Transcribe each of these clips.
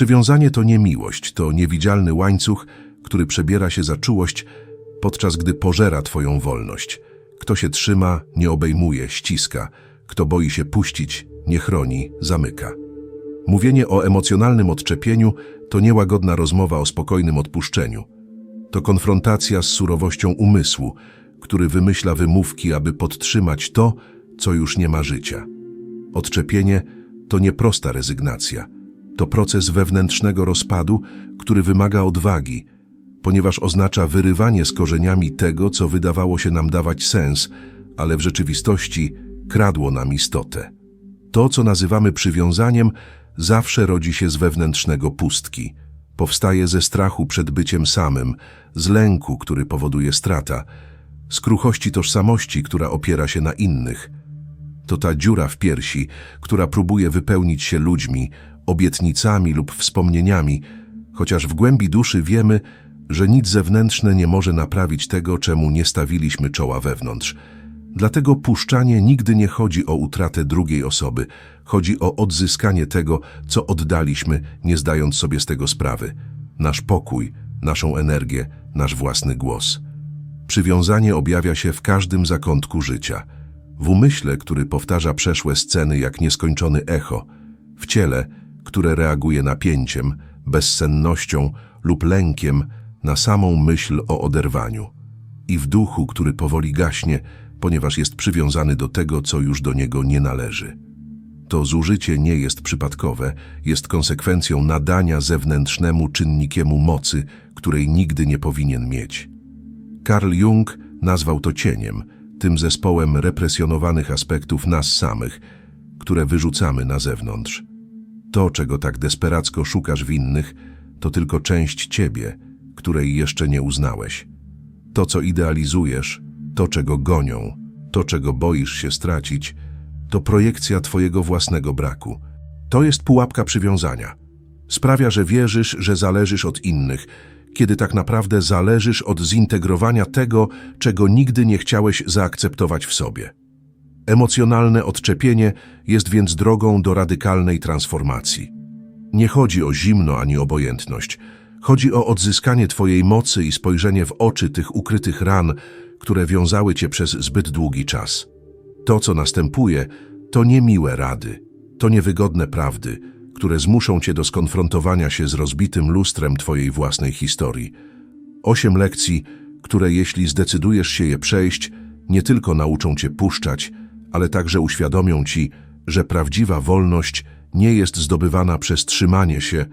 Przywiązanie to nie miłość, to niewidzialny łańcuch, który przebiera się za czułość, podczas gdy pożera twoją wolność. Kto się trzyma, nie obejmuje, ściska. Kto boi się puścić, nie chroni, zamyka. Mówienie o emocjonalnym odczepieniu to niełagodna rozmowa o spokojnym odpuszczeniu. To konfrontacja z surowością umysłu, który wymyśla wymówki, aby podtrzymać to, co już nie ma życia. Odczepienie to nieprosta rezygnacja. To proces wewnętrznego rozpadu, który wymaga odwagi, ponieważ oznacza wyrywanie z korzeniami tego, co wydawało się nam dawać sens, ale w rzeczywistości kradło nam istotę. To, co nazywamy przywiązaniem, zawsze rodzi się z wewnętrznego pustki. Powstaje ze strachu przed byciem samym, z lęku, który powoduje strata, z kruchości tożsamości, która opiera się na innych. To ta dziura w piersi, która próbuje wypełnić się ludźmi, obietnicami lub wspomnieniami, chociaż w głębi duszy wiemy, że nic zewnętrzne nie może naprawić tego, czemu nie stawiliśmy czoła wewnątrz. Dlatego puszczanie nigdy nie chodzi o utratę drugiej osoby, chodzi o odzyskanie tego, co oddaliśmy, nie zdając sobie z tego sprawy. Nasz pokój, naszą energię, nasz własny głos. Przywiązanie objawia się w każdym zakątku życia. W umyśle, który powtarza przeszłe sceny jak nieskończony echo, w ciele, które reaguje napięciem, bezsennością lub lękiem na samą myśl o oderwaniu. I w duchu, który powoli gaśnie, ponieważ jest przywiązany do tego, co już do niego nie należy. To zużycie nie jest przypadkowe, jest konsekwencją nadania zewnętrznemu czynnikiemu mocy, której nigdy nie powinien mieć. Carl Jung nazwał to cieniem, tym zespołem represjonowanych aspektów nas samych, które wyrzucamy na zewnątrz. To, czego tak desperacko szukasz w innych, to tylko część ciebie, której jeszcze nie uznałeś. To, co idealizujesz, to, czego gonią, to, czego boisz się stracić, to projekcja twojego własnego braku. To jest pułapka przywiązania. Sprawia, że wierzysz, że zależysz od innych, kiedy tak naprawdę zależysz od zintegrowania tego, czego nigdy nie chciałeś zaakceptować w sobie. Emocjonalne odczepienie jest więc drogą do radykalnej transformacji. Nie chodzi o zimno ani obojętność. Chodzi o odzyskanie Twojej mocy i spojrzenie w oczy tych ukrytych ran, które wiązały Cię przez zbyt długi czas. To, co następuje, to niemiłe rady, to niewygodne prawdy, które zmuszą Cię do skonfrontowania się z rozbitym lustrem Twojej własnej historii. Osiem lekcji, które jeśli zdecydujesz się je przejść, nie tylko nauczą Cię puszczać, ale także uświadomią Ci, że prawdziwa wolność nie jest zdobywana przez trzymanie się,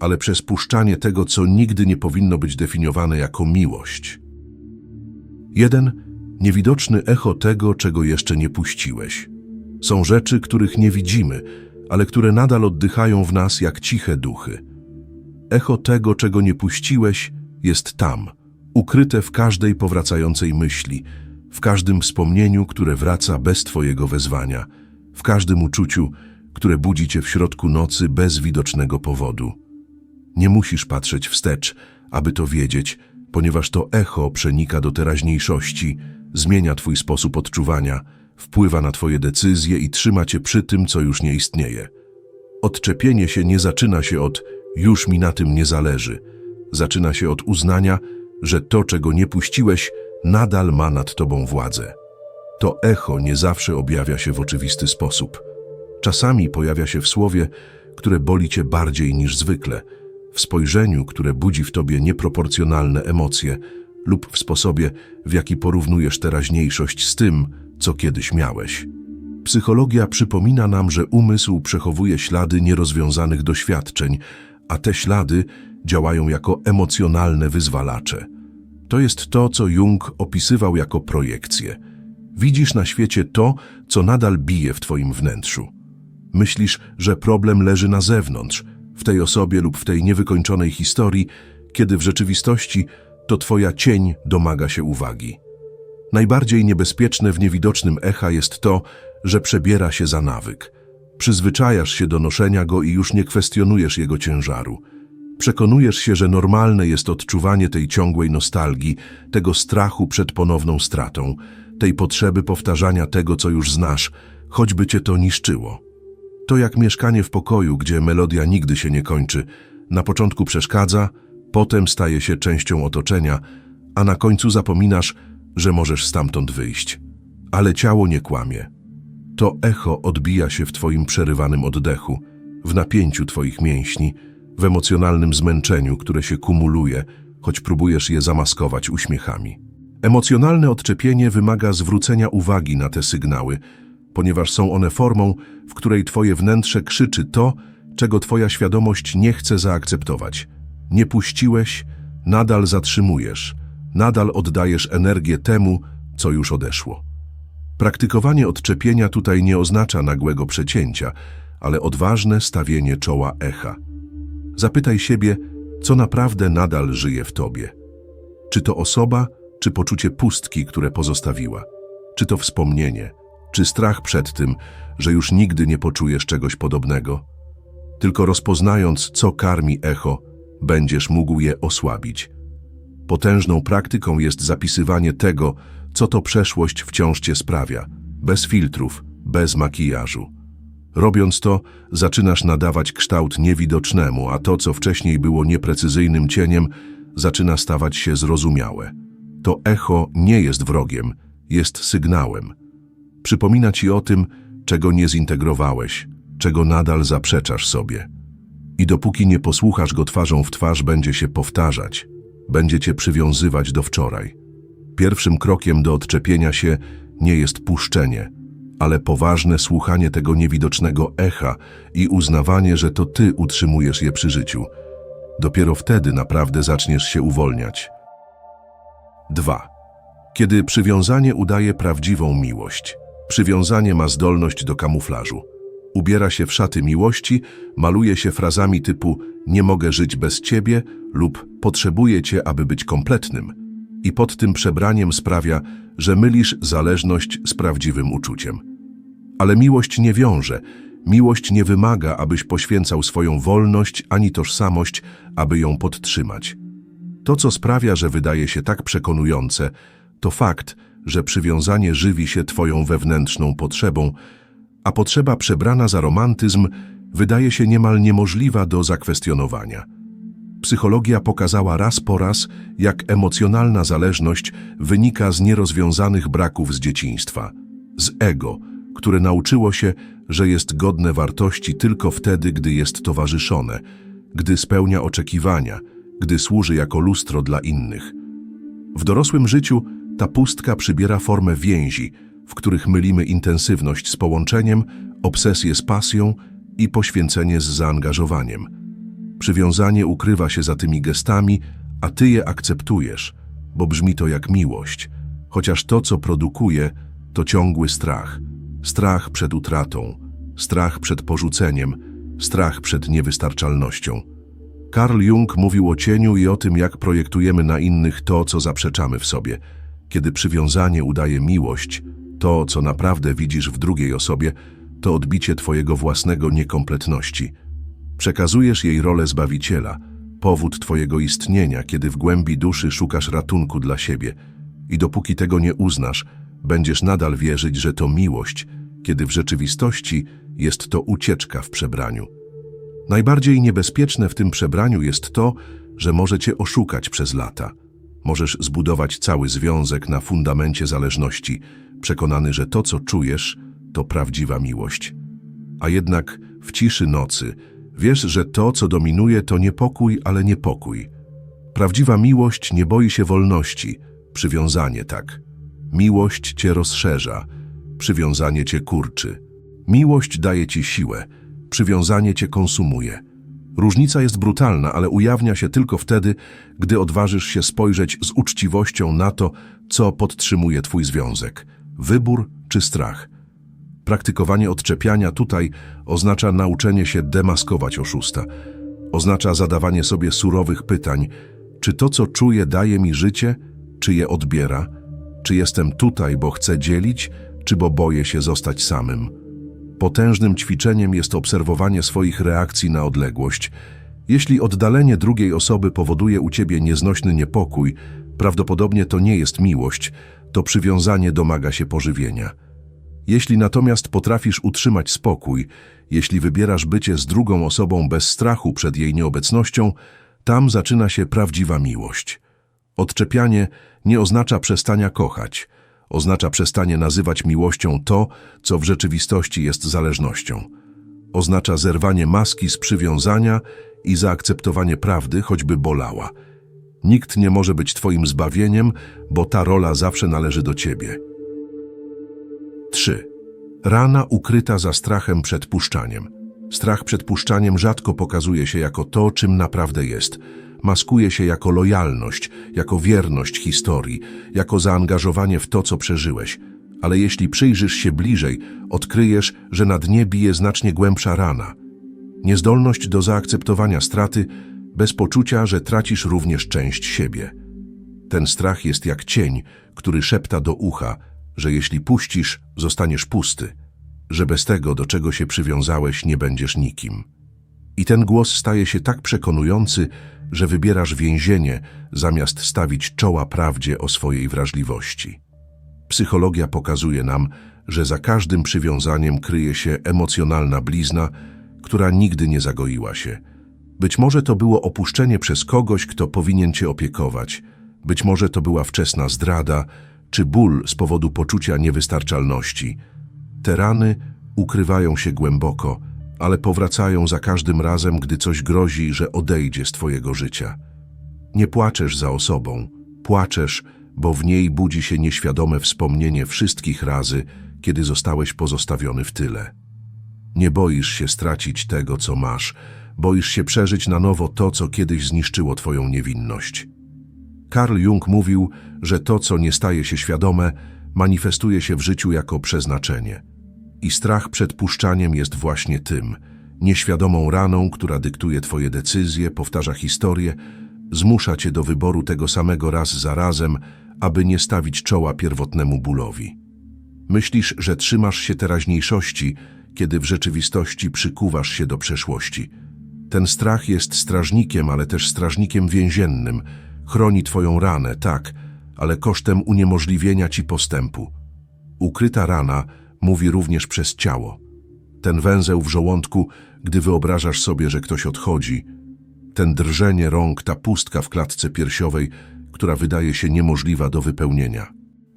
ale przez puszczanie tego, co nigdy nie powinno być definiowane jako miłość. Jeden niewidoczny echo tego, czego jeszcze nie puściłeś. Są rzeczy, których nie widzimy, ale które nadal oddychają w nas jak ciche duchy. Echo tego, czego nie puściłeś, jest tam, ukryte w każdej powracającej myśli, w każdym wspomnieniu, które wraca bez Twojego wezwania, w każdym uczuciu, które budzi Cię w środku nocy bez widocznego powodu. Nie musisz patrzeć wstecz, aby to wiedzieć, ponieważ to echo przenika do teraźniejszości, zmienia Twój sposób odczuwania, wpływa na Twoje decyzje i trzyma Cię przy tym, co już nie istnieje. Odczepienie się nie zaczyna się od już mi na tym nie zależy. Zaczyna się od uznania, że to, czego nie puściłeś, nadal ma nad Tobą władzę. To echo nie zawsze objawia się w oczywisty sposób. Czasami pojawia się w słowie, które boli Cię bardziej niż zwykle, w spojrzeniu, które budzi w Tobie nieproporcjonalne emocje lub w sposobie, w jaki porównujesz teraźniejszość z tym, co kiedyś miałeś. Psychologia przypomina nam, że umysł przechowuje ślady nierozwiązanych doświadczeń, a te ślady działają jako emocjonalne wyzwalacze. To jest to, co Jung opisywał jako projekcję. Widzisz na świecie to, co nadal bije w twoim wnętrzu. Myślisz, że problem leży na zewnątrz, w tej osobie lub w tej niewykończonej historii, kiedy w rzeczywistości to twoja cień domaga się uwagi. Najbardziej niebezpieczne w niewidocznym echa jest to, że przebiera się za nawyk. Przyzwyczajasz się do noszenia go i już nie kwestionujesz jego ciężaru. Przekonujesz się, że normalne jest odczuwanie tej ciągłej nostalgii, tego strachu przed ponowną stratą, tej potrzeby powtarzania tego, co już znasz, choćby cię to niszczyło. To jak mieszkanie w pokoju, gdzie melodia nigdy się nie kończy. Na początku przeszkadza, potem staje się częścią otoczenia, a na końcu zapominasz, że możesz stamtąd wyjść. Ale ciało nie kłamie. To echo odbija się w twoim przerywanym oddechu, w napięciu twoich mięśni, w emocjonalnym zmęczeniu, które się kumuluje, choć próbujesz je zamaskować uśmiechami. Emocjonalne odczepienie wymaga zwrócenia uwagi na te sygnały, ponieważ są one formą, w której twoje wnętrze krzyczy to, czego twoja świadomość nie chce zaakceptować. Nie puściłeś, nadal zatrzymujesz, nadal oddajesz energię temu, co już odeszło. Praktykowanie odczepienia tutaj nie oznacza nagłego przecięcia, ale odważne stawienie czoła echa. Zapytaj siebie, co naprawdę nadal żyje w tobie. Czy to osoba, czy poczucie pustki, które pozostawiła? Czy to wspomnienie, czy strach przed tym, że już nigdy nie poczujesz czegoś podobnego? Tylko rozpoznając, co karmi echo, będziesz mógł je osłabić. Potężną praktyką jest zapisywanie tego, co to przeszłość wciąż cię sprawia, bez filtrów, bez makijażu. Robiąc to, zaczynasz nadawać kształt niewidocznemu, a to, co wcześniej było nieprecyzyjnym cieniem, zaczyna stawać się zrozumiałe. To echo nie jest wrogiem, jest sygnałem. Przypomina ci o tym, czego nie zintegrowałeś, czego nadal zaprzeczasz sobie. I dopóki nie posłuchasz go twarzą w twarz, będzie się powtarzać, będzie cię przywiązywać do wczoraj. Pierwszym krokiem do odczepienia się nie jest puszczenie, ale poważne słuchanie tego niewidocznego echa i uznawanie, że to ty utrzymujesz je przy życiu. Dopiero wtedy naprawdę zaczniesz się uwolniać. 2. Kiedy przywiązanie udaje prawdziwą miłość. Przywiązanie ma zdolność do kamuflażu. Ubiera się w szaty miłości, maluje się frazami typu nie mogę żyć bez ciebie lub potrzebuję cię, aby być kompletnym. I pod tym przebraniem sprawia, że mylisz zależność z prawdziwym uczuciem. Ale miłość nie wiąże, miłość nie wymaga, abyś poświęcał swoją wolność ani tożsamość, aby ją podtrzymać. To, co sprawia, że wydaje się tak przekonujące, to fakt, że przywiązanie żywi się twoją wewnętrzną potrzebą, a potrzeba przebrana za romantyzm wydaje się niemal niemożliwa do zakwestionowania. Psychologia pokazała raz po raz, jak emocjonalna zależność wynika z nierozwiązanych braków z dzieciństwa, z ego, które nauczyło się, że jest godne wartości tylko wtedy, gdy jest towarzyszone, gdy spełnia oczekiwania, gdy służy jako lustro dla innych. W dorosłym życiu ta pustka przybiera formę więzi, w których mylimy intensywność z połączeniem, obsesję z pasją i poświęcenie z zaangażowaniem. Przywiązanie ukrywa się za tymi gestami, a ty je akceptujesz, bo brzmi to jak miłość, chociaż to, co produkuje, to ciągły strach. Strach przed utratą, strach przed porzuceniem, strach przed niewystarczalnością. Carl Jung mówił o cieniu i o tym, jak projektujemy na innych to, co zaprzeczamy w sobie. Kiedy przywiązanie udaje miłość, to, co naprawdę widzisz w drugiej osobie, to odbicie twojego własnego niekompletności. Przekazujesz jej rolę zbawiciela, powód twojego istnienia, kiedy w głębi duszy szukasz ratunku dla siebie. I dopóki tego nie uznasz, będziesz nadal wierzyć, że to miłość, kiedy w rzeczywistości jest to ucieczka w przebraniu. Najbardziej niebezpieczne w tym przebraniu jest to, że może cię oszukać przez lata. Możesz zbudować cały związek na fundamencie zależności, przekonany, że to, co czujesz, to prawdziwa miłość. A jednak w ciszy nocy wiesz, że to, co dominuje, to nie pokój, ale niepokój. Prawdziwa miłość nie boi się wolności, przywiązanie tak. Miłość cię rozszerza, przywiązanie cię kurczy. Miłość daje ci siłę, przywiązanie cię konsumuje. Różnica jest brutalna, ale ujawnia się tylko wtedy, gdy odważysz się spojrzeć z uczciwością na to, co podtrzymuje twój związek. Wybór czy strach. Praktykowanie odczepiania tutaj oznacza nauczenie się demaskować oszusta. Oznacza zadawanie sobie surowych pytań, czy to, co czuję, daje mi życie, czy je odbiera, czy jestem tutaj, bo chcę dzielić, czy bo boję się zostać samym. Potężnym ćwiczeniem jest obserwowanie swoich reakcji na odległość. Jeśli oddalenie drugiej osoby powoduje u ciebie nieznośny niepokój, prawdopodobnie to nie jest miłość, to przywiązanie domaga się pożywienia. Jeśli natomiast potrafisz utrzymać spokój, jeśli wybierasz bycie z drugą osobą bez strachu przed jej nieobecnością, tam zaczyna się prawdziwa miłość. Odczepianie nie oznacza przestania kochać, oznacza przestanie nazywać miłością to, co w rzeczywistości jest zależnością. Oznacza zerwanie maski z przywiązania i zaakceptowanie prawdy, choćby bolała. Nikt nie może być Twoim zbawieniem, bo ta rola zawsze należy do Ciebie. 3. Rana ukryta za strachem przed puszczaniem. Strach przed puszczaniem rzadko pokazuje się jako to, czym naprawdę jest. Maskuje się jako lojalność, jako wierność historii, jako zaangażowanie w to, co przeżyłeś. Ale jeśli przyjrzysz się bliżej, odkryjesz, że na dnie bije znacznie głębsza rana. Niezdolność do zaakceptowania straty, bez poczucia, że tracisz również część siebie. Ten strach jest jak cień, który szepta do ucha, że jeśli puścisz, zostaniesz pusty, że bez tego, do czego się przywiązałeś, nie będziesz nikim. I ten głos staje się tak przekonujący, że wybierasz więzienie, zamiast stawić czoła prawdzie o swojej wrażliwości. Psychologia pokazuje nam, że za każdym przywiązaniem kryje się emocjonalna blizna, która nigdy nie zagoiła się. Być może to było opuszczenie przez kogoś, kto powinien cię opiekować. Być może to była wczesna zdrada, czy ból z powodu poczucia niewystarczalności. Te rany ukrywają się głęboko, ale powracają za każdym razem, gdy coś grozi, że odejdzie z twojego życia. Nie płaczesz za osobą, płaczesz, bo w niej budzi się nieświadome wspomnienie wszystkich razy, kiedy zostałeś pozostawiony w tyle. Nie boisz się stracić tego, co masz, boisz się przeżyć na nowo to, co kiedyś zniszczyło twoją niewinność. Karl Jung mówił, że to, co nie staje się świadome, manifestuje się w życiu jako przeznaczenie. I strach przed puszczaniem jest właśnie tym, nieświadomą raną, która dyktuje twoje decyzje, powtarza historię, zmusza cię do wyboru tego samego raz za razem, aby nie stawić czoła pierwotnemu bólowi. Myślisz, że trzymasz się teraźniejszości, kiedy w rzeczywistości przykuwasz się do przeszłości. Ten strach jest strażnikiem, ale też strażnikiem więziennym. Chroni twoją ranę, tak, ale kosztem uniemożliwienia ci postępu. Ukryta rana mówi również przez ciało. Ten węzeł w żołądku, gdy wyobrażasz sobie, że ktoś odchodzi, ten drżenie rąk, ta pustka w klatce piersiowej, która wydaje się niemożliwa do wypełnienia.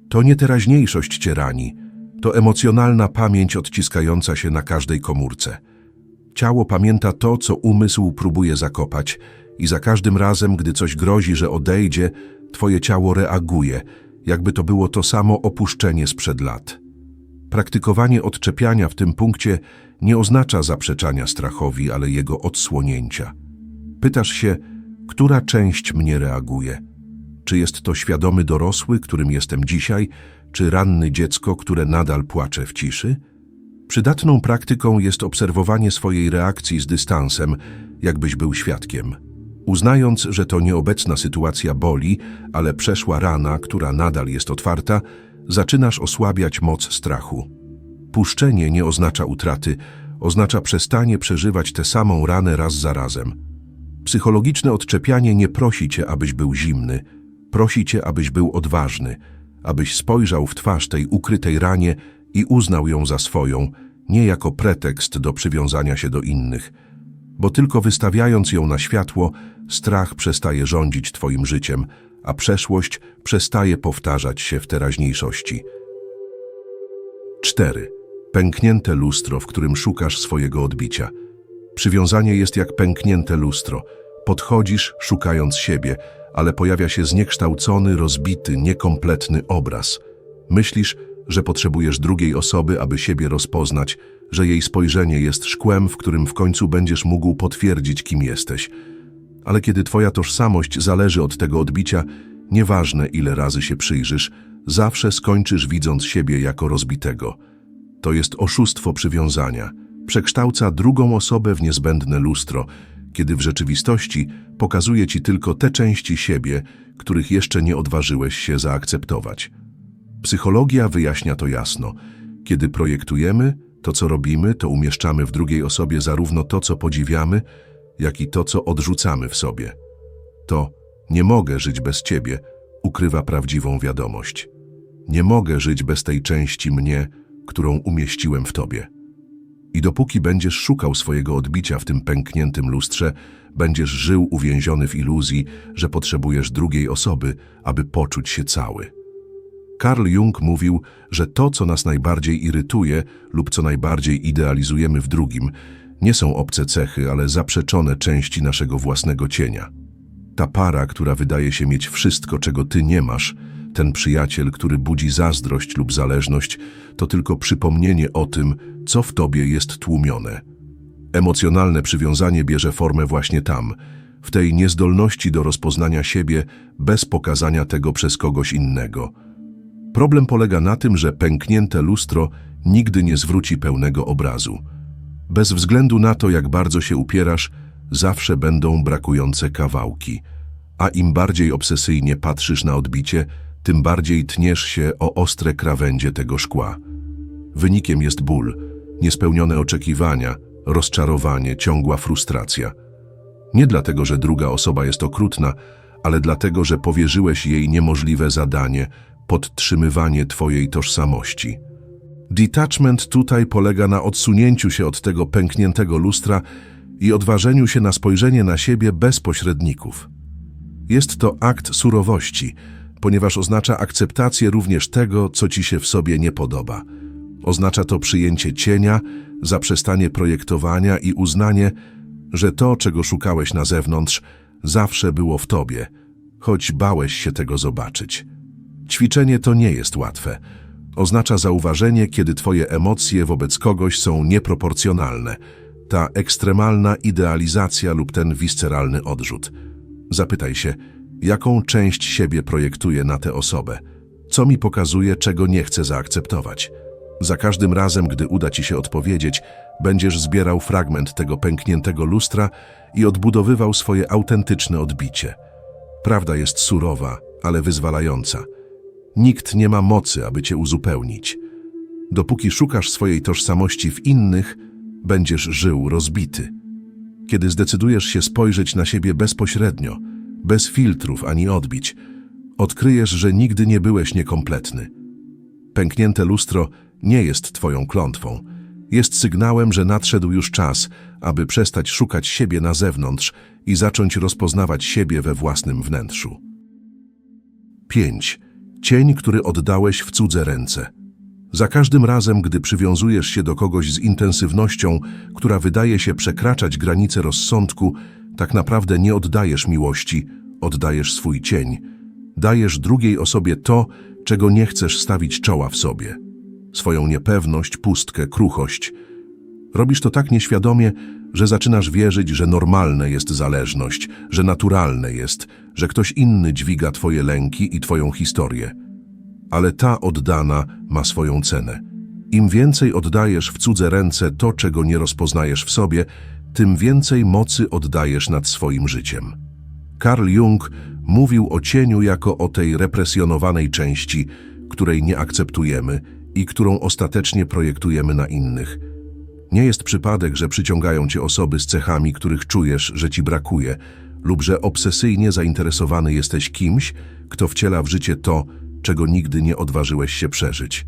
To nie teraźniejszość cię rani, to emocjonalna pamięć odciskająca się na każdej komórce. Ciało pamięta to, co umysł próbuje zakopać i za każdym razem, gdy coś grozi, że odejdzie, twoje ciało reaguje, jakby to było to samo opuszczenie sprzed lat. Praktykowanie odczepiania w tym punkcie nie oznacza zaprzeczania strachowi, ale jego odsłonięcia. Pytasz się, która część mnie reaguje? Czy jest to świadomy dorosły, którym jestem dzisiaj, czy ranny dziecko, które nadal płacze w ciszy? Przydatną praktyką jest obserwowanie swojej reakcji z dystansem, jakbyś był świadkiem. Uznając, że to nieobecna sytuacja boli, ale przeszła rana, która nadal jest otwarta, zaczynasz osłabiać moc strachu. Puszczenie nie oznacza utraty, oznacza przestanie przeżywać tę samą ranę raz za razem. Psychologiczne odczepianie nie prosi cię, abyś był zimny, prosi cię, abyś był odważny, abyś spojrzał w twarz tej ukrytej ranie i uznał ją za swoją, nie jako pretekst do przywiązania się do innych, bo tylko wystawiając ją na światło, strach przestaje rządzić twoim życiem, a przeszłość przestaje powtarzać się w teraźniejszości. 4. Pęknięte lustro, w którym szukasz swojego odbicia. Przywiązanie jest jak pęknięte lustro. Podchodzisz, szukając siebie, ale pojawia się zniekształcony, rozbity, niekompletny obraz. Myślisz, że potrzebujesz drugiej osoby, aby siebie rozpoznać, że jej spojrzenie jest szkłem, w którym w końcu będziesz mógł potwierdzić, kim jesteś. Ale kiedy twoja tożsamość zależy od tego odbicia, nieważne ile razy się przyjrzysz, zawsze skończysz widząc siebie jako rozbitego. To jest oszustwo przywiązania. Przekształca drugą osobę w niezbędne lustro, kiedy w rzeczywistości pokazuje ci tylko te części siebie, których jeszcze nie odważyłeś się zaakceptować. Psychologia wyjaśnia to jasno. Kiedy projektujemy, to co robimy, to umieszczamy w drugiej osobie zarówno to, co podziwiamy, jak i to, co odrzucamy w sobie. To nie mogę żyć bez ciebie ukrywa prawdziwą wiadomość. Nie mogę żyć bez tej części mnie, którą umieściłem w tobie. I dopóki będziesz szukał swojego odbicia w tym pękniętym lustrze, będziesz żył uwięziony w iluzji, że potrzebujesz drugiej osoby, aby poczuć się cały. Carl Jung mówił, że to, co nas najbardziej irytuje lub co najbardziej idealizujemy w drugim, nie są obce cechy, ale zaprzeczone części naszego własnego cienia. Ta para, która wydaje się mieć wszystko, czego ty nie masz, ten przyjaciel, który budzi zazdrość lub zależność, to tylko przypomnienie o tym, co w tobie jest tłumione. Emocjonalne przywiązanie bierze formę właśnie tam, w tej niezdolności do rozpoznania siebie bez pokazania tego przez kogoś innego. Problem polega na tym, że pęknięte lustro nigdy nie zwróci pełnego obrazu. Bez względu na to, jak bardzo się upierasz, zawsze będą brakujące kawałki. A im bardziej obsesyjnie patrzysz na odbicie, tym bardziej tniesz się o ostre krawędzie tego szkła. Wynikiem jest ból, niespełnione oczekiwania, rozczarowanie, ciągła frustracja. Nie dlatego, że druga osoba jest okrutna, ale dlatego, że powierzyłeś jej niemożliwe zadanie podtrzymywanie twojej tożsamości. Detachment tutaj polega na odsunięciu się od tego pękniętego lustra i odważeniu się na spojrzenie na siebie bez pośredników. Jest to akt surowości, ponieważ oznacza akceptację również tego, co ci się w sobie nie podoba. Oznacza to przyjęcie cienia, zaprzestanie projektowania i uznanie, że to, czego szukałeś na zewnątrz, zawsze było w tobie, choć bałeś się tego zobaczyć. Ćwiczenie to nie jest łatwe. Oznacza zauważenie, kiedy twoje emocje wobec kogoś są nieproporcjonalne. Ta ekstremalna idealizacja lub ten visceralny odrzut. Zapytaj się, jaką część siebie projektuję na tę osobę? Co mi pokazuje, czego nie chcę zaakceptować? Za każdym razem, gdy uda ci się odpowiedzieć, będziesz zbierał fragment tego pękniętego lustra i odbudowywał swoje autentyczne odbicie. Prawda jest surowa, ale wyzwalająca. Nikt nie ma mocy, aby cię uzupełnić. Dopóki szukasz swojej tożsamości w innych, będziesz żył rozbity. Kiedy zdecydujesz się spojrzeć na siebie bezpośrednio, bez filtrów ani odbić, odkryjesz, że nigdy nie byłeś niekompletny. Pęknięte lustro nie jest twoją klątwą. Jest sygnałem, że nadszedł już czas, aby przestać szukać siebie na zewnątrz i zacząć rozpoznawać siebie we własnym wnętrzu. 5. Cień, który oddałeś w cudze ręce. Za każdym razem, gdy przywiązujesz się do kogoś z intensywnością, która wydaje się przekraczać granice rozsądku, tak naprawdę nie oddajesz miłości, oddajesz swój cień. Dajesz drugiej osobie to, czego nie chcesz stawić czoła w sobie. Swoją niepewność, pustkę, kruchość. Robisz to tak nieświadomie, że zaczynasz wierzyć, że normalne jest zależność, że naturalne jest, że ktoś inny dźwiga twoje lęki i twoją historię. Ale ta oddana ma swoją cenę. Im więcej oddajesz w cudze ręce to, czego nie rozpoznajesz w sobie, tym więcej mocy oddajesz nad swoim życiem. Carl Jung mówił o cieniu jako o tej represjonowanej części, której nie akceptujemy i którą ostatecznie projektujemy na innych. Nie jest przypadek, że przyciągają cię osoby z cechami, których czujesz, że ci brakuje, lub że obsesyjnie zainteresowany jesteś kimś, kto wciela w życie to, czego nigdy nie odważyłeś się przeżyć.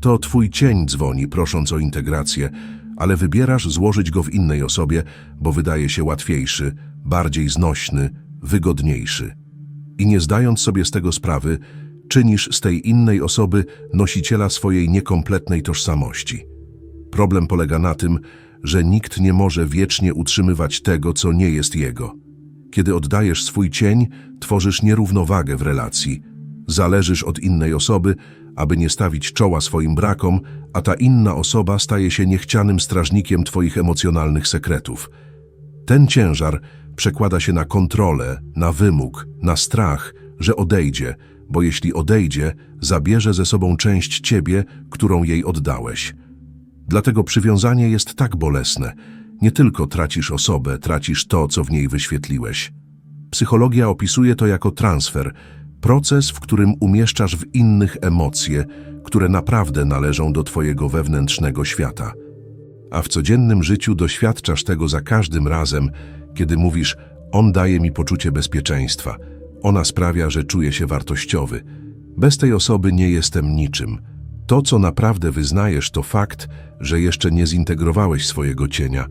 To twój cień dzwoni, prosząc o integrację, ale wybierasz złożyć go w innej osobie, bo wydaje się łatwiejszy, bardziej znośny, wygodniejszy. I nie zdając sobie z tego sprawy, czynisz z tej innej osoby nosiciela swojej niekompletnej tożsamości. Problem polega na tym, że nikt nie może wiecznie utrzymywać tego, co nie jest jego. Kiedy oddajesz swój cień, tworzysz nierównowagę w relacji. Zależysz od innej osoby, aby nie stawić czoła swoim brakom, a ta inna osoba staje się niechcianym strażnikiem twoich emocjonalnych sekretów. Ten ciężar przekłada się na kontrolę, na wymóg, na strach, że odejdzie, bo jeśli odejdzie, zabierze ze sobą część ciebie, którą jej oddałeś. Dlatego przywiązanie jest tak bolesne. Nie tylko tracisz osobę, tracisz to, co w niej wyświetliłeś. Psychologia opisuje to jako transfer, proces, w którym umieszczasz w innych emocje, które naprawdę należą do twojego wewnętrznego świata. A w codziennym życiu doświadczasz tego za każdym razem, kiedy mówisz, on daje mi poczucie bezpieczeństwa, ona sprawia, że czuję się wartościowy. Bez tej osoby nie jestem niczym. To, co naprawdę wyznajesz, to fakt, że jeszcze nie zintegrowałeś swojego cienia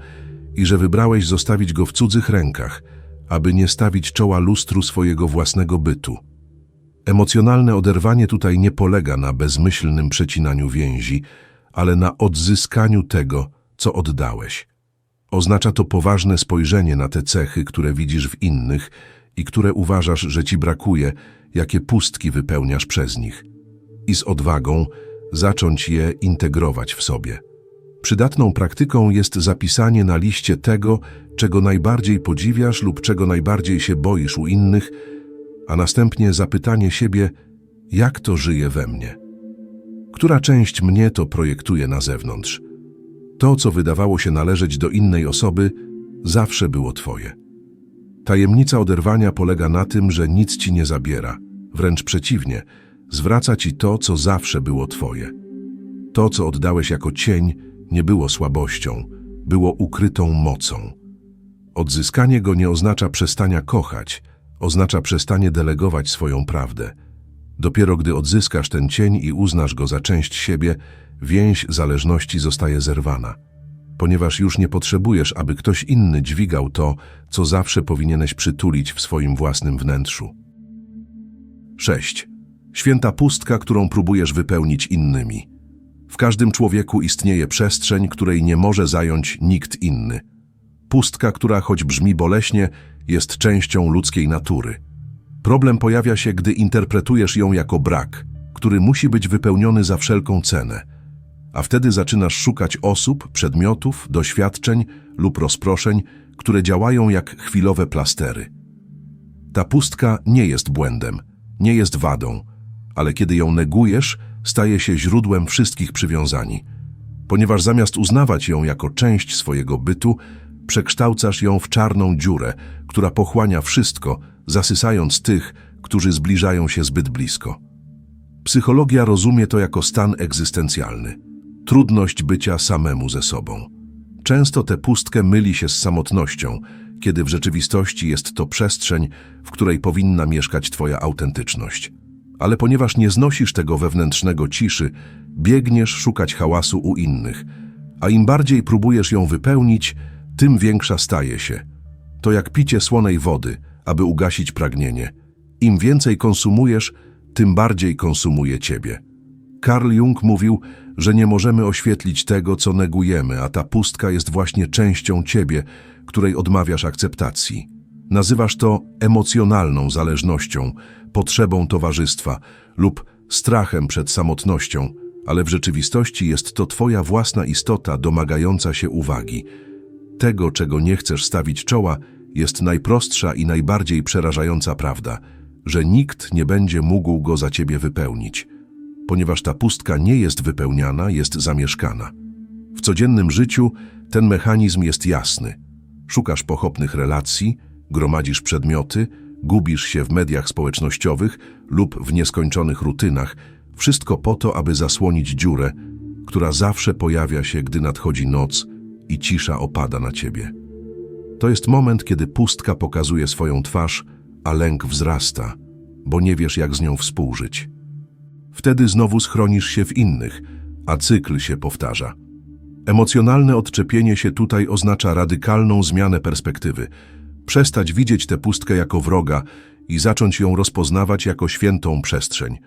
i że wybrałeś zostawić go w cudzych rękach, aby nie stawić czoła lustru swojego własnego bytu. Emocjonalne oderwanie tutaj nie polega na bezmyślnym przecinaniu więzi, ale na odzyskaniu tego, co oddałeś. Oznacza to poważne spojrzenie na te cechy, które widzisz w innych i które uważasz, że ci brakuje, jakie pustki wypełniasz przez nich. I z odwagą zacząć je integrować w sobie. Przydatną praktyką jest zapisanie na liście tego, czego najbardziej podziwiasz lub czego najbardziej się boisz u innych, a następnie zapytanie siebie, jak to żyje we mnie. Która część mnie to projektuje na zewnątrz? To, co wydawało się należeć do innej osoby, zawsze było twoje. Tajemnica oderwania polega na tym, że nic ci nie zabiera, wręcz przeciwnie, zwraca ci to, co zawsze było twoje. To, co oddałeś jako cień, nie było słabością, było ukrytą mocą. Odzyskanie go nie oznacza przestania kochać, oznacza przestanie delegować swoją prawdę. Dopiero gdy odzyskasz ten cień i uznasz go za część siebie, więź zależności zostaje zerwana. Ponieważ już nie potrzebujesz, aby ktoś inny dźwigał to, co zawsze powinieneś przytulić w swoim własnym wnętrzu. 6. Święta pustka, którą próbujesz wypełnić innymi. W każdym człowieku istnieje przestrzeń, której nie może zająć nikt inny. Pustka, która choć brzmi boleśnie, jest częścią ludzkiej natury. Problem pojawia się, gdy interpretujesz ją jako brak, który musi być wypełniony za wszelką cenę. A wtedy zaczynasz szukać osób, przedmiotów, doświadczeń lub rozproszeń, które działają jak chwilowe plastery. Ta pustka nie jest błędem, nie jest wadą, ale kiedy ją negujesz, staje się źródłem wszystkich przywiązań. Ponieważ zamiast uznawać ją jako część swojego bytu, przekształcasz ją w czarną dziurę, która pochłania wszystko, zasysając tych, którzy zbliżają się zbyt blisko. Psychologia rozumie to jako stan egzystencjalny. Trudność bycia samemu ze sobą. Często tę pustkę myli się z samotnością, kiedy w rzeczywistości jest to przestrzeń, w której powinna mieszkać Twoja autentyczność. Ale ponieważ nie znosisz tego wewnętrznego ciszy, biegniesz szukać hałasu u innych, a im bardziej próbujesz ją wypełnić, tym większa staje się. To jak picie słonej wody, aby ugasić pragnienie. Im więcej konsumujesz, tym bardziej konsumuje ciebie. Carl Jung mówił, że nie możemy oświetlić tego, co negujemy, a ta pustka jest właśnie częścią ciebie, której odmawiasz akceptacji. Nazywasz to emocjonalną zależnością, potrzebą towarzystwa lub strachem przed samotnością, ale w rzeczywistości jest to twoja własna istota domagająca się uwagi. Tego, czego nie chcesz stawić czoła, jest najprostsza i najbardziej przerażająca prawda, że nikt nie będzie mógł go za ciebie wypełnić. Ponieważ ta pustka nie jest wypełniana, jest zamieszkana. W codziennym życiu ten mechanizm jest jasny. Szukasz pochopnych relacji, gromadzisz przedmioty, gubisz się w mediach społecznościowych lub w nieskończonych rutynach, wszystko po to, aby zasłonić dziurę, która zawsze pojawia się, gdy nadchodzi noc i cisza opada na ciebie. To jest moment, kiedy pustka pokazuje swoją twarz, a lęk wzrasta, bo nie wiesz, jak z nią współżyć. Wtedy znowu schronisz się w innych, a cykl się powtarza. Emocjonalne odczepienie się tutaj oznacza radykalną zmianę perspektywy. Przestać widzieć tę pustkę jako wroga i zacząć ją rozpoznawać jako świętą przestrzeń.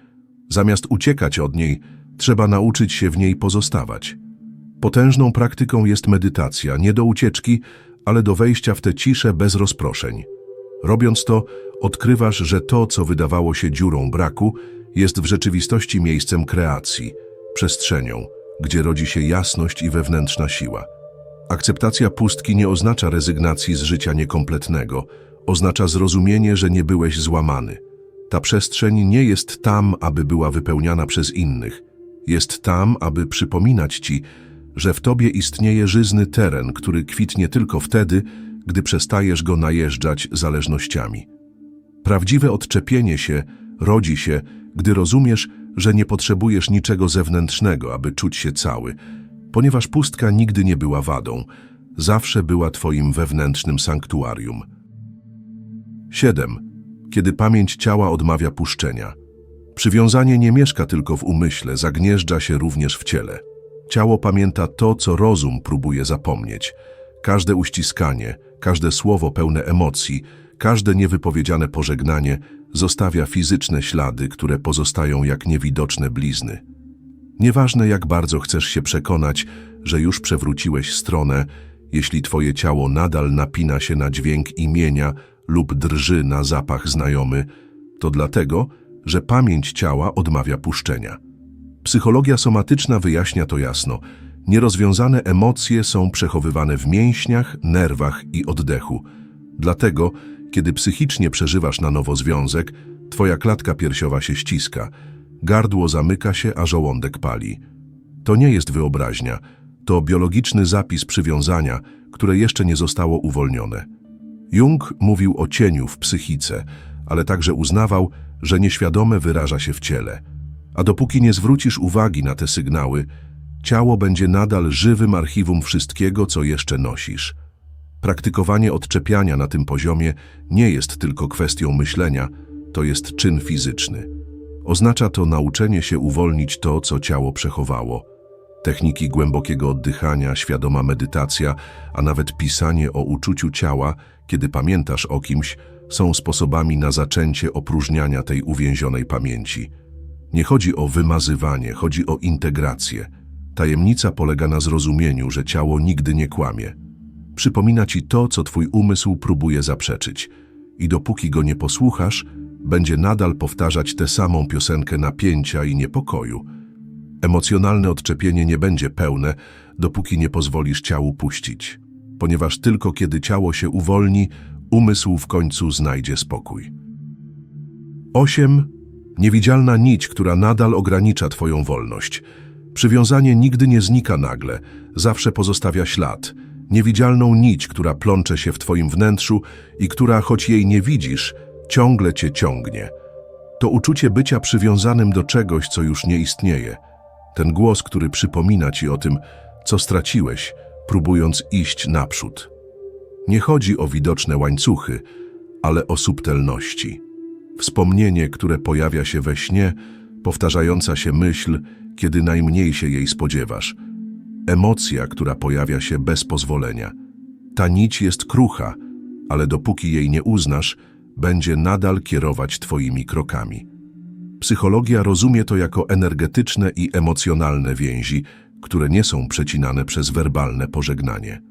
Zamiast uciekać od niej, trzeba nauczyć się w niej pozostawać. Potężną praktyką jest medytacja, nie do ucieczki, ale do wejścia w tę ciszę bez rozproszeń. Robiąc to, odkrywasz, że to, co wydawało się dziurą braku, jest w rzeczywistości miejscem kreacji, przestrzenią, gdzie rodzi się jasność i wewnętrzna siła. Akceptacja pustki nie oznacza rezygnacji z życia niekompletnego, oznacza zrozumienie, że nie byłeś złamany. Ta przestrzeń nie jest tam, aby była wypełniana przez innych. Jest tam, aby przypominać ci, że w tobie istnieje żyzny teren, który kwitnie tylko wtedy, gdy przestajesz go najeżdżać zależnościami. Prawdziwe odczepienie się rodzi się, gdy rozumiesz, że nie potrzebujesz niczego zewnętrznego, aby czuć się cały, ponieważ pustka nigdy nie była wadą, zawsze była twoim wewnętrznym sanktuarium. 7. Kiedy pamięć ciała odmawia puszczenia. Przywiązanie nie mieszka tylko w umyśle, zagnieżdża się również w ciele. Ciało pamięta to, co rozum próbuje zapomnieć. Każde uściskanie, każde słowo pełne emocji, każde niewypowiedziane pożegnanie zostawia fizyczne ślady, które pozostają jak niewidoczne blizny. Nieważne jak bardzo chcesz się przekonać, że już przewróciłeś stronę, jeśli twoje ciało nadal napina się na dźwięk imienia lub drży na zapach znajomy, to dlatego, że pamięć ciała odmawia puszczenia. Psychologia somatyczna wyjaśnia to jasno. Nierozwiązane emocje są przechowywane w mięśniach, nerwach i oddechu. Dlatego, kiedy psychicznie przeżywasz na nowo związek, twoja klatka piersiowa się ściska, gardło zamyka się, a żołądek pali. To nie jest wyobraźnia, to biologiczny zapis przywiązania, które jeszcze nie zostało uwolnione. Jung mówił o cieniu w psychice, ale także uznawał, że nieświadome wyraża się w ciele. A dopóki nie zwrócisz uwagi na te sygnały, ciało będzie nadal żywym archiwum wszystkiego, co jeszcze nosisz. Praktykowanie odczepiania na tym poziomie nie jest tylko kwestią myślenia, to jest czyn fizyczny. Oznacza to nauczenie się uwolnić to, co ciało przechowało. Techniki głębokiego oddychania, świadoma medytacja, a nawet pisanie o uczuciu ciała, kiedy pamiętasz o kimś, są sposobami na zaczęcie opróżniania tej uwięzionej pamięci. Nie chodzi o wymazywanie, chodzi o integrację. Tajemnica polega na zrozumieniu, że ciało nigdy nie kłamie. Przypomina ci to, co twój umysł próbuje zaprzeczyć. I dopóki go nie posłuchasz, będzie nadal powtarzać tę samą piosenkę napięcia i niepokoju. Emocjonalne odczepienie nie będzie pełne, dopóki nie pozwolisz ciału puścić. Ponieważ tylko kiedy ciało się uwolni, umysł w końcu znajdzie spokój. 8. Niewidzialna nić, która nadal ogranicza Twoją wolność. Przywiązanie nigdy nie znika nagle, zawsze pozostawia ślad. Niewidzialną nić, która plącze się w Twoim wnętrzu i która, choć jej nie widzisz, ciągle Cię ciągnie. To uczucie bycia przywiązanym do czegoś, co już nie istnieje. Ten głos, który przypomina Ci o tym, co straciłeś, próbując iść naprzód. Nie chodzi o widoczne łańcuchy, ale o subtelności. Wspomnienie, które pojawia się we śnie, powtarzająca się myśl, kiedy najmniej się jej spodziewasz. Emocja, która pojawia się bez pozwolenia. Ta nić jest krucha, ale dopóki jej nie uznasz, będzie nadal kierować twoimi krokami. Psychologia rozumie to jako energetyczne i emocjonalne więzi, które nie są przecinane przez werbalne pożegnanie.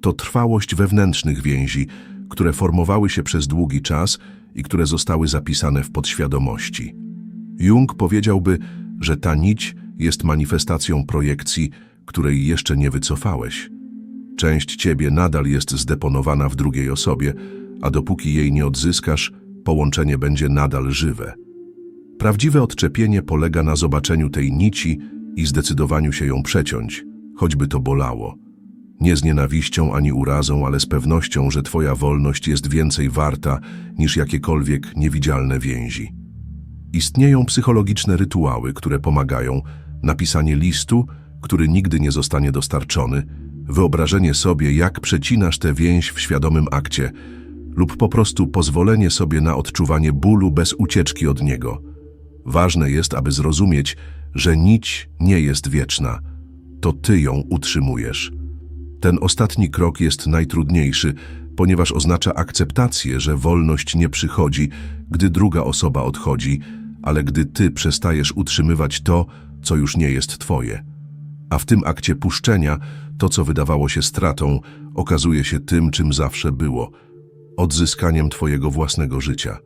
To trwałość wewnętrznych więzi, które formowały się przez długi czas i które zostały zapisane w podświadomości. Jung powiedziałby, że ta nić jest manifestacją projekcji, której jeszcze nie wycofałeś. Część ciebie nadal jest zdeponowana w drugiej osobie, a dopóki jej nie odzyskasz, połączenie będzie nadal żywe. Prawdziwe odczepienie polega na zobaczeniu tej nici i zdecydowaniu się ją przeciąć, choćby to bolało. Nie z nienawiścią ani urazą, ale z pewnością, że Twoja wolność jest więcej warta niż jakiekolwiek niewidzialne więzi. Istnieją psychologiczne rytuały, które pomagają, napisanie listu, który nigdy nie zostanie dostarczony, wyobrażenie sobie, jak przecinasz tę więź w świadomym akcie, lub po prostu pozwolenie sobie na odczuwanie bólu bez ucieczki od niego. Ważne jest, aby zrozumieć, że nić nie jest wieczna. To ty ją utrzymujesz. Ten ostatni krok jest najtrudniejszy, ponieważ oznacza akceptację, że wolność nie przychodzi, gdy druga osoba odchodzi, ale gdy ty przestajesz utrzymywać to, co już nie jest twoje. A w tym akcie puszczenia, to co wydawało się stratą, okazuje się tym, czym zawsze było, odzyskaniem twojego własnego życia.